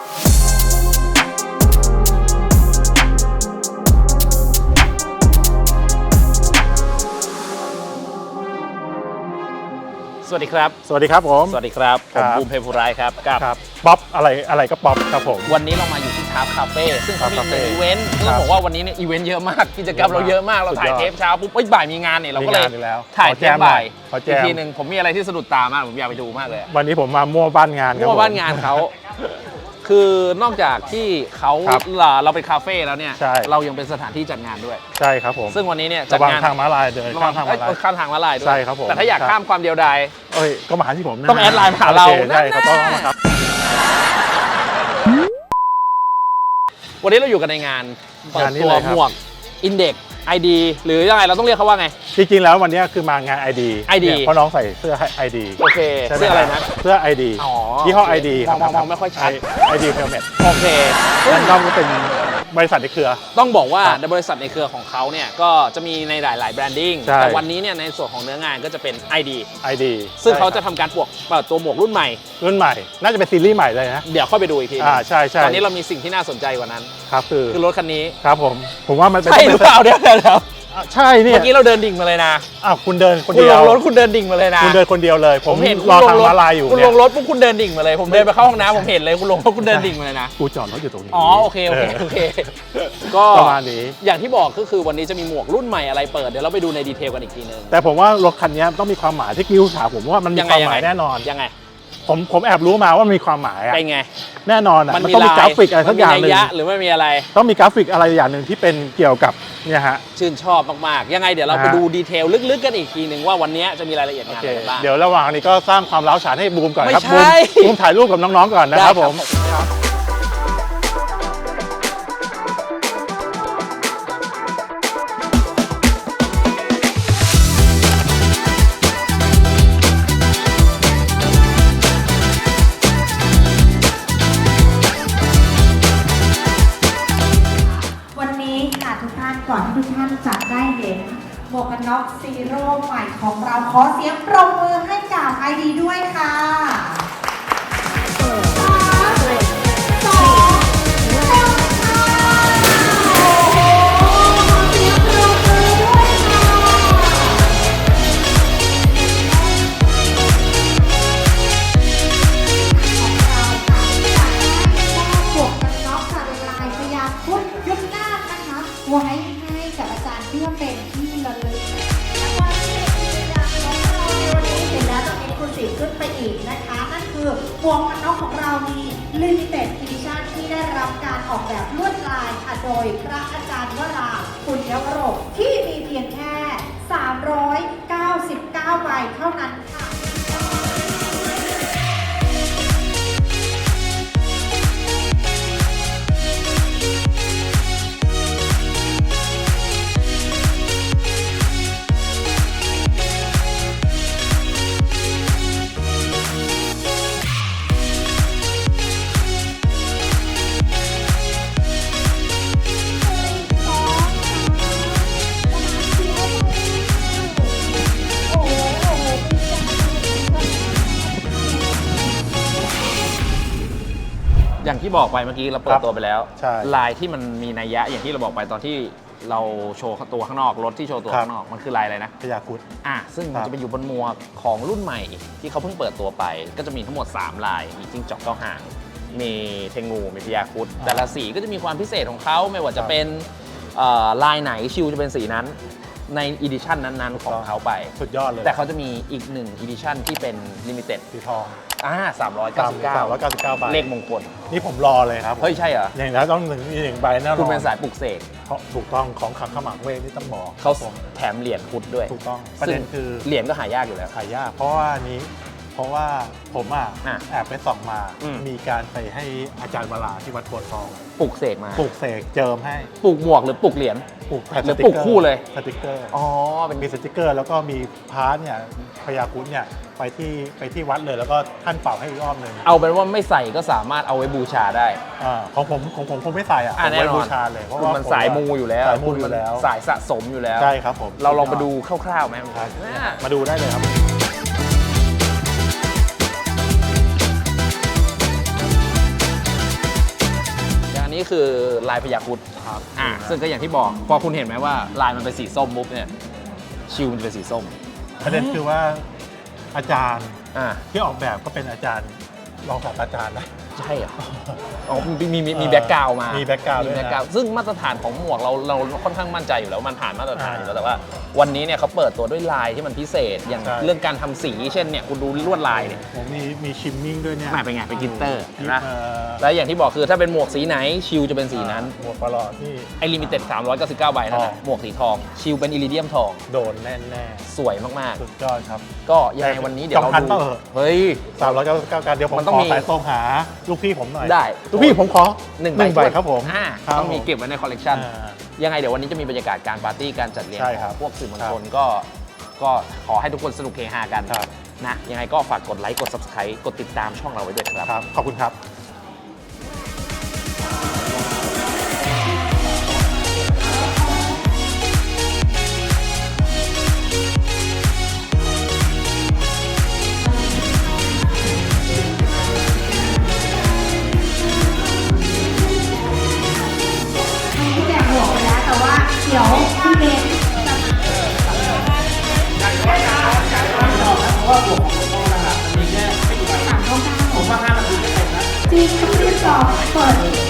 สวัสดีครับ สวัสดีครับผม สวัสดีครับ ผครัมบูมเพภูไรายครับกับครับป๊อปอะไรอะไรก็ป๊อปครับผม วันนี้เรามาอยู่ที่ทับคาเฟ่ซึ่งเขามีอีเวนต์ต้องบอกว่าวันนี้เนี่ยอีเวนต์เยอะมากกิจกรรมเราเยอะมากเราถ่ายเทปเช้าปุ๊บเอ้ยบ่ายมีงานเนี่ยเราก็เลยถ่ายเทแจปมบ่ายอีกทีหนึ่งผมมีอะไรที่สะดุดตามากผมอยากไปดูมากเลยวันนี้ผมมามั่วบ้านงานมั่วบ้านงานเขา คือนอกจากที่เขาครับเราเราเป็นคาเฟ่แล้วเนี่ย ใช่ เรายังเป็นสถานที่จัดงานด้วย ใช่ครับผมซึ่งวันนี้เนี่ยจัดระวังงานทางม้าลายเดินระวัข้างมทางเอ้ม้ายลายข้ามทางม้าลายด้วยใช่ครับผมแต่ถ้าอยากครับข้ามความเดียวดาย เอ้ยก็มาหาที่ผมนะต้องแอดไลน์มาหาเรา โอคใช่ครับนั่ต้อนงแน่ครับ วันนี้เราอยู่กันในงานเปิดงานนี้ตัวเลยครับหมวกอินเด็ก ไอดีหรือยังไงเราต้องเรียกเขาว่าไง จริงๆแล้ววันนี้คือมางาน ID ID เนี่ยเพราะน้องใส่เสื้อ ID โอเคใช่หมเสื้ออะไรนะ เสื้อ ID อ๋อยี่ห้อโอเค ID มองมองมองไม่ค่อยชัดไอดีเพลเมทโอเคซึ่งนั่นก็เป็น บริษัทในเครือ ต้องบอกว่าครับในบริษัทในเครือของเขาเนี่ยก็จะมีในหลาย ๆ แบรนดิ้งใช่ แต่วันนี้เนี่ยในส่วนของเนื้องานก็จะเป็น ID ID ซึ่งเขาใช่จะทำการปวกเปิดตัวหมวกรุ่นใหม่ รุ่นใหม่ น่าจะเป็นซีรีส์ใหม่เลยนะ เดี๋ยวค่อยไปดูอีกทีหนึ่งอ่าใช่ใช่ตอนนี้เรามีสิ่งที่น่าสนใจกว่านั้น ครับคือคือรถคันนี้ ครับผม ผมว่ามันเป็นใช่หรือเปล่าเดี๋ยวเดี๋ยวเดี๋ยว อะใช่เนี่ยเมื่อกี้เราเดินดิ่งมาเลยนะอ้าวคุณเดินคนคุณเดีลยวงรถคุณเดินดิ่งมาเลยนะคุณเดินคนเดียวเลย ผมผมเห็นคุณรอลทางงรถม้าลายอยู่คุณเนี่ลยงรถปุ๊บคุณเดินดิ่งมาเลย ผมเดินไปเข้าห้องน้ำผมเห็นเลยคุณลงรถคุณเดินดิ่งมาเลยนะ กูจอดรถอยู่ตรงนี้อ๋อโอเคโอเคโอเค ก็ประมาณนี้ อย่างที่บอกก็คือวันนี้จะมีหมวกรุ่นใหม่อะไรเปิดเดี๋ยวเราไปดูในดีเทลกันอีกทีนึงแต่ผมว่ารถคันนี้ต้องมีความหมายที่กิ้วถามผมว่ามันมียังคไงวามหมายยังไงแน่นอน ยังไง ผมผมแอบรู้มาว่ามีความหมายอะเป็นไง แน่นอนอะมันมันมีต้องมีลายกราฟิกอะไรสักอย่างหมันนึ่มีงนัยยะหรือไม่มีอะไร ต้องมีกราฟิกอะไรอย่างหนึ่งที่เป็นเกี่ยวกับเนี่ยฮะ ชื่นชอบมากๆ ยังไงเดี๋ยวเราไปนะฮะ ดูดีเทลลึกๆกันอีกทีหนึ่งว่าวันนี้จะมีรายละเอียดานโองเคอะไรบ้าง เดี๋ยวระหว่างนี้ก็สร้างความร้าวฉานให้บูมก่อนครับไม่บูมใช่บูมถ่ายรูปกับน้องๆก่อนนะครับได้ผมวัน ก่อนที่ทุกท่านจะได้เห็นหมวกกันน็อกซีโร่ใหม่ของเราขอเสียงปรบมือให้กับไอดีด้วยค่ะ ของเรามี Limited Edition ที่ได้รับการออกแบบลวดลายค่ะโดยพระอาจารย์วราคุณยวโรกที่มีเพียงแค่ 399 ใบเท่านั้น อย่างที่บอกไปเมื่อกี้เราเปิครัดบตัวไปแล้ว ใช่ ลายที่มันมีนัยยะอย่างที่เราบอกไปตอนที่เราโชว์ตัวข้างนอกรถที่โชว์ตัวครับข้างนอกมันคือลายอะไรนะ พยาคุด อะซึ่งมันครับ จะไปอยู่บนหมวกของรุ่นใหม่ ที่เขาเพิ่งเปิดตัวไป ก็จะมีทั้งหมด 3 ลาย มีจิ้งจอกเก้าหาง มีเทงูมีพยาครุดแต่ละสีก็จะมีความพิเศษของเขาไม่ว่าจะเป็นเอ่อลายไหนชิวจะเป็นสีนั้น ในอีดิชันนั้นๆของเขาไป สุดยอดเลยแต่เขาจะมีอีกหนึ่งอีดิชันที่เป็นลิมิเต็ด สีทอง อ่าสามร้อย399เก้าสิบเก้าใบเลขมงคล นี่ผมรอเลยครับผมเฮ้ย ใช่เหรอ อย่างนั้นต้องหนึ่งมีหนึ่งใบแน่นอนคุณเป็นสายปลุกเสกเพราะถูกต้องของขังขมังเวทนี่ต้องบอกเขาแถมเหรียญพุทธด้วย ถูกต้อง ประเด็นคือเหรียญก็หายากอยู่แล้วขายยาก เพราะว่านี้ เพราะว่าผมอะอะแอบไปส่องมา อืม มีการไปให้อาจารย์วราที่วัดโพธิ์ทองปลุกเสกมาปลูกเสกเจิมให้ปลุกหมวกหรือปลุกเหรียญ ปลูกแผ่นหรือสติปลูกกเกอร์คู่เลย สติกเกอร์อ๋อเป็นมีสติกเกอร์ แล้วก็มีพาร์ทเนี่ยพยาคุดเนี่ยไปที่ไปที่วัดเลยแล้วก็ท่านเป่าให้อีกรอบหนึ่งเอาเป็นว่าไม่ใส่ก็สามารถเอาไว้บูชาได้ อ่าของผมของผมคงไม่ใส่อะอะผมไว้แน่นอน บูชาเลยเพราะคุณว่ามันผมสายมูอยู่แล้วสายมูคุณอยู่แล้วสายสะสมอยู่แล้ว ใช่ครับผม เราลองไปดูคร่าวๆไหมครับ อ่ามาดูได้เลยครับ คือลายพยาครุดครับอ่าซึ่งก็อย่างที่บอกพอคุณเห็นไหมว่าลายมันเป็นสีส้มปุ๊บเนี่ยชิวมันจะเป็นสีส้มประเด็นคือว่าอาจารย์อ่าที่ออกแบบก็เป็นอาจารย์รองศาสตราจารย์นะ ใช่เหรออ๋อมีมีมีมีแบ็กกราวมามีมี background ด้วยนะ แบ็กกราวซึ่งมาตรฐานของหมวกเราเราค่อนข้างมั่นใจอยู่แล้วมันผ่านมาตรฐานอ่าอยู่แล้วแต่ว่า วันนี้เนี่ยเขาเปิดตัวด้วยลายที่มันพิเศษอย่างใช่ เรื่องการทำสีเช่นเนี่ยคุณดูลวดลายเนี่ย ผมมีมีชิมมิ่งด้วยเนี่ยแหม่เป็นไงเป็นกลิตเตอร์เห็นปะเอ่อแล้วอย่างที่บอกคือถ้าเป็นหมวกสีไหนชิลจะเป็นสีนั้น หมวกปลอดที่ ไอลิมิเต็ด399 ใบนั่นแหละทองหมวกสีทอง ชิลเป็นอิริเดียมทอง โดนแน่แน่สวยมาก ๆ สุดยอดครับ ๆ ก็ยังไงวันนี้เดี๋ยวเราสองพันดูเปล่าเหอะ เฮ้ยสามร้อยเก้าสิบเก้าการเดี๋ยวผมมันต้อของมี สายตรงหาลูกพี่ผมหน่อยได้ลูกพี่ผมขอหนึ่งหนึ่งใบถ้วยครับผมอ่าครับต้องมีเก็บไว้ในคอลเลกชันอ่ายังไงเดี๋ยววันนี้จะมีบรรยากาศการปาร์ตี้การจัดเลี้ยงใช่ขครัองบพวกสื่อมวลครับชนก็ก็ขอให้ทุกคนสนุกเฮฮากันครับนะยังไงก็ฝากกดไลค์กด subscribe กดติดตามช่องเราไว้ด้วยครับครับขอบคุณครับ please complete the.